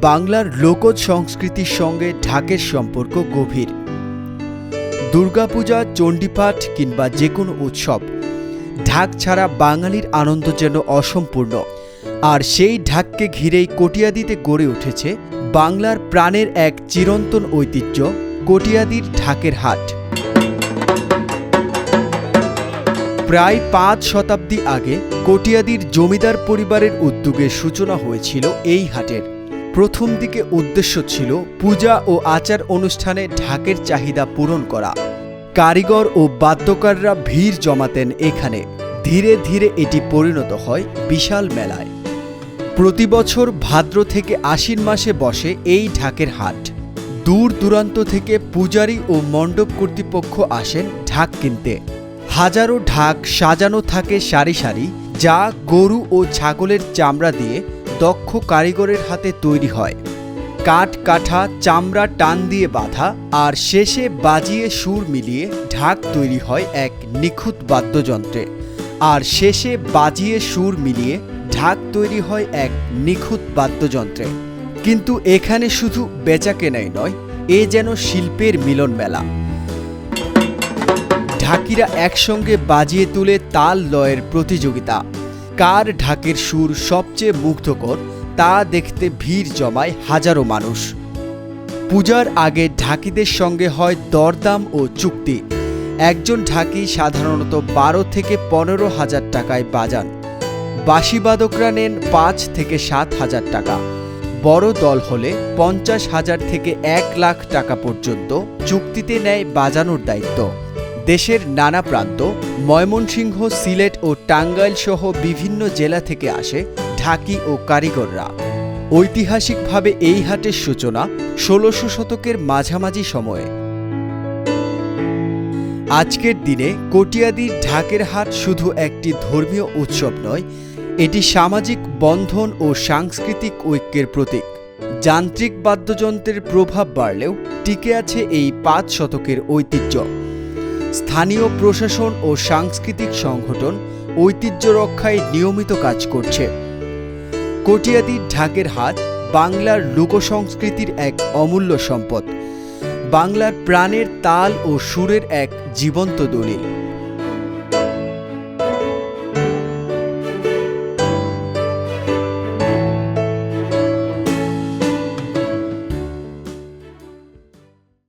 বাংলার লোকজ সংস্কৃতির সঙ্গে ঢাকের সম্পর্ক গভীর। দুর্গাপূজা, চণ্ডীপাঠ কিংবা যে কোনো উৎসব, ঢাক ছাড়া বাঙালির আনন্দ যেন অসম্পূর্ণ। আর সেই ঢাককে ঘিরেই কটিয়াদিতে গড়ে উঠেছে বাংলার প্রাণের এক চিরন্তন ঐতিহ্য, কটিয়াদির ঢাকের হাট। প্রায় পাঁচ শতাব্দী আগে কটিয়াদির জমিদার পরিবারের উদ্যোগে সূচনা হয়েছিল এই হাটের। প্রথম দিকে উদ্দেশ্য ছিল পূজা ও আচার অনুষ্ঠানে ঢাকের চাহিদা পূরণ করা। কারিগর ও বাদ্যকাররা ভিড় জমাতেন এখানে। ধীরে ধীরে এটি পরিণত হয় বিশাল মেলায়। প্রতি বছর ভাদ্র থেকে আশ্বিন মাসে বসে এই ঢাকের হাট। দূর দূরান্ত থেকে পূজারী ও মণ্ডপ কর্তৃপক্ষ আসেন ঢাক কিনতে। হাজারো ঢাক সাজানো থাকে সারি সারি, যা গরু ও ছাগলের চামড়া দিয়ে দক্ষ কারিগরের হাতে তৈরি হয়। কাঠ কাঠা, চামড়া টান দিয়ে বাঁধা আর শেষে বাজিয়ে সুর মিলিয়ে ঢাক তৈরি হয় এক নিখুঁত বাদ্যযন্ত্রে। আর শেষে বাজিয়ে সুর মিলিয়ে ঢাক তৈরি হয় এক নিখুঁত বাদ্যযন্ত্রে। কিন্তু এখানে শুধু বেচা কেনাই নয়, এ যেন শিল্পের মিলন মেলা ঢাকিরা একসঙ্গে বাজিয়ে তুলে তাল লয়ের প্রতিযোগিতা। কার ঢাকের সুর সবচেয়ে মুগ্ধকর, তা দেখতে ভিড় জমায় হাজারো মানুষ। পূজার আগে ঢাকিদের সঙ্গে হয় দরদাম ও চুক্তি। একজন ঢাকি সাধারণত বারো থেকে পনেরো হাজার টাকায় বাজান। বাঁশিবাদকরা নেন পাঁচ থেকে সাত হাজার টাকা। বড় দল হলে পঞ্চাশ হাজার থেকে এক লাখ টাকা পর্যন্ত চুক্তিতে নেয় বাজানোর দায়িত্ব। দেশের নানা প্রান্ত, ময়মনসিংহ, সিলেট ও টাঙ্গাইল সহ বিভিন্ন জেলা থেকে আসে ঢাকি ও কারিগররা। ঐতিহাসিকভাবে এই হাটের সূচনা ষোলোশো শতকের মাঝামাঝি সময়ে। আজকের দিনে কটিয়াদির ঢাকের হাট শুধু একটি ধর্মীয় উৎসব নয়, এটি সামাজিক বন্ধন ও সাংস্কৃতিক ঐক্যের প্রতীক। যান্ত্রিক বাদ্যযন্ত্রের প্রভাব বাড়লেও টিকে আছে এই পাঁচ শতকের ঐতিহ্য। স্থানীয় প্রশাসন ও সাংস্কৃতিক সংগঠন ঐতিহ্য রক্ষায় নিয়মিত কাজ করছে। কটিয়াদির ঢাকের হাত বাংলার লোক সংস্কৃতির এক অমূল্য সম্পদ। বাংলার প্রাণের তাল ও সুরের এক জীবন্ত দলিল।